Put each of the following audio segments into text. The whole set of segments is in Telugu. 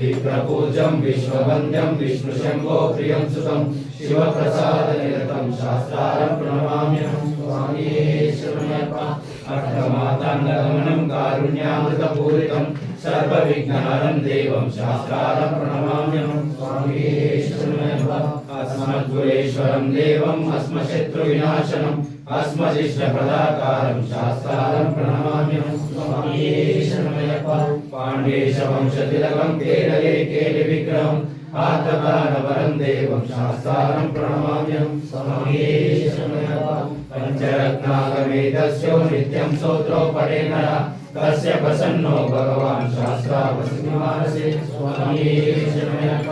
विप्रपूजं विश्ववन्द्यं विष्णुशम्भो प्रियं सुतं शिवप्रसादनिरतं शास्त्रारं प्रणमाम्यहं स्वामिये शरणयपा अर्थमाताङ्गगमनं कारुण्यामृतपूरितं सर्वविघ्नहरं देवं शास्त्रारं प्रणमाम्यहं स्वामिये शरणयपा अस्मद्गुरेश्वरं देवम् अस्मशत्रुविनाशनम् भस्मशिष्यप्रदाकारम् शास्तारम् प्रणमाम्यहम् पाण्डेशवंशतिलकम् केरले केलिविग्रहम् आतपानवरम् देवम् शास्तारम् प्रणमाम्यहम् पञ्चरत्नाकमेतस्यो नित्यम् स्तोत्रोपरे नरः। तस्य प्रसन्नो भगवान् शास्त्रावसिंहारसे स्वामी शरणयप्प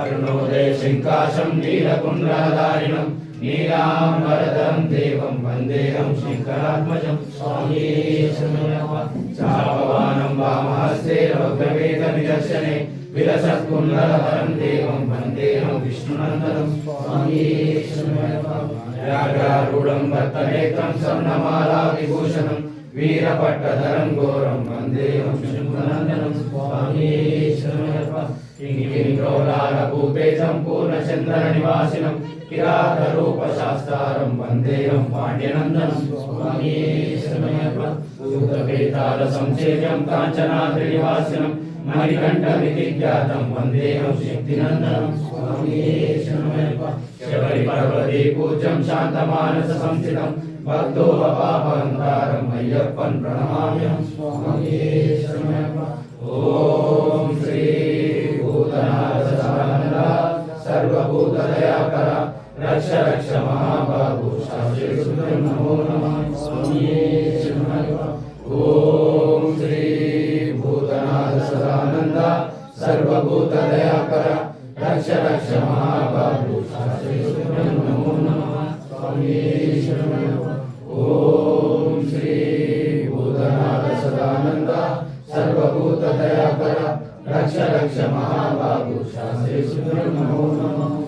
अरुणोदय शङ्काशम् नीलकुण्डलारिणम् భగవాన్ శాస్త్రావసిమానసే స్వామి శరణయ్యప్ప అరుణోదయ శంకాశం నీలకుండధారిణం నీలాంబరధరం దేవం వందేహం శంకరాత్మజం స్వామి శరణయ్యప్ప చాపవానం వామహస్తే రౌద్రవేద నిదర్శనే విలసత్కుండలహరం దేవం వందేహం విష్ణునందనం స్వామి శరణయ్యప్ప రాగారూఢం భక్తనేత్రం స్వర్ణమాలా విభూషణం వీరపట్టధరం ఘోరం వందేహం శంభునందనం స్వామి శరణయ్యప్ప ఇంగిలింగోలాల భూపేతం పూర్ణచంద్ర నివాసినం కిరాత రూప శాస్త్రారం వందేహం పాండ్యనందనం స్వామి శరణయ్యప్ప భూతపేతాల సంసేవ్యం కాంచనాద్రి रक्ष रक्ष महाबाहो शास्त्रे सुंदर नमो नमः स्वामिये शरणं ओम श्री भूतनाथ सदानंद सर्वभूत दयाकर रक्ष रक्ष महाबाहो शास्त्रे सुंदर नमो नमः स्वामिये शरणं ओम श्री भूतनाथ सदानंद सर्वभूत दयाकर रक्ष रक्ष महाबाहो शास्त्रे सुंदर नमो नमः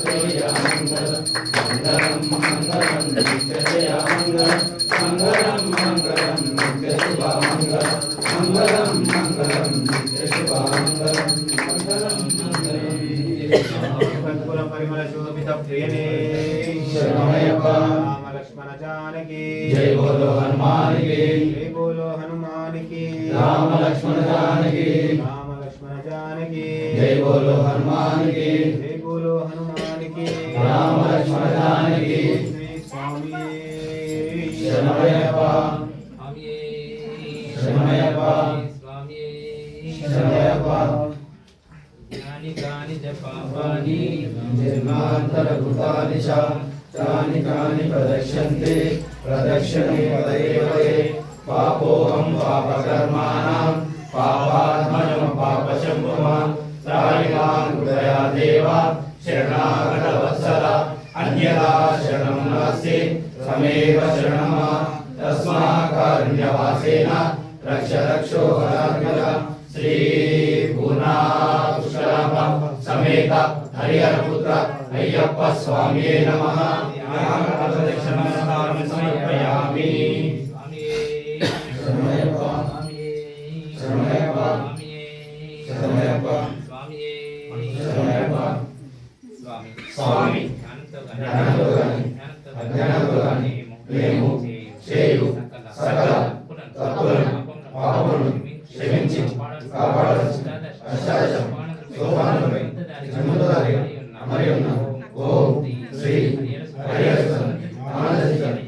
మంగళం మంగళం మంగళం నిత్యశుభ మంగళం మంగళం మంగళం నిత్యశుభ మంగళం మంగళం మంగళం పరిమళ శోభిత ప్రియనే శరణమయ్యప్ప. జానకి జై బోలో జై బోలో హనుమానికి రామ లక్ష్మణ జానకి జానకి జై బోలో జై బోలో హనుమానికి జానకి స్వామి శరణమయ్యప్ప. శరణమయ్యప్ప. శరణమయ్యప్ప. జన్మాంతరకృతాని చ తాని కాని ప్రదక్ష్యంతే ప్రదక్షిణే పదయేవయే పాపోహం పాపకర్మాణం పాపాత్మజం పాపశంభుమా. త్రాయిమాం హృదయా దేవ. శరణాగత వత్సల అన్యదా శరణం నాస్తి समेव शरणमा तस्मा कारुण्यवासेन रक्ष रक्षो हरात्मज श्री गुणाकुशलाभ समेत हरिहर पुत्र अय्यप्प स्वामी नमः नागपदक्षणस्कारं समर्पयामि शरणयप्पा शरणयप्पा शरणयप्पा स्वामी स्वामी स्वामी సకల తప్పులను పాపములను క్షమించి కాపాడవలసిన అష్టాదశ సోపానములపై జన్మదారిగా అమరి ఉన్న ఓం శ్రీ హరిహర ఆనంద స్వామి.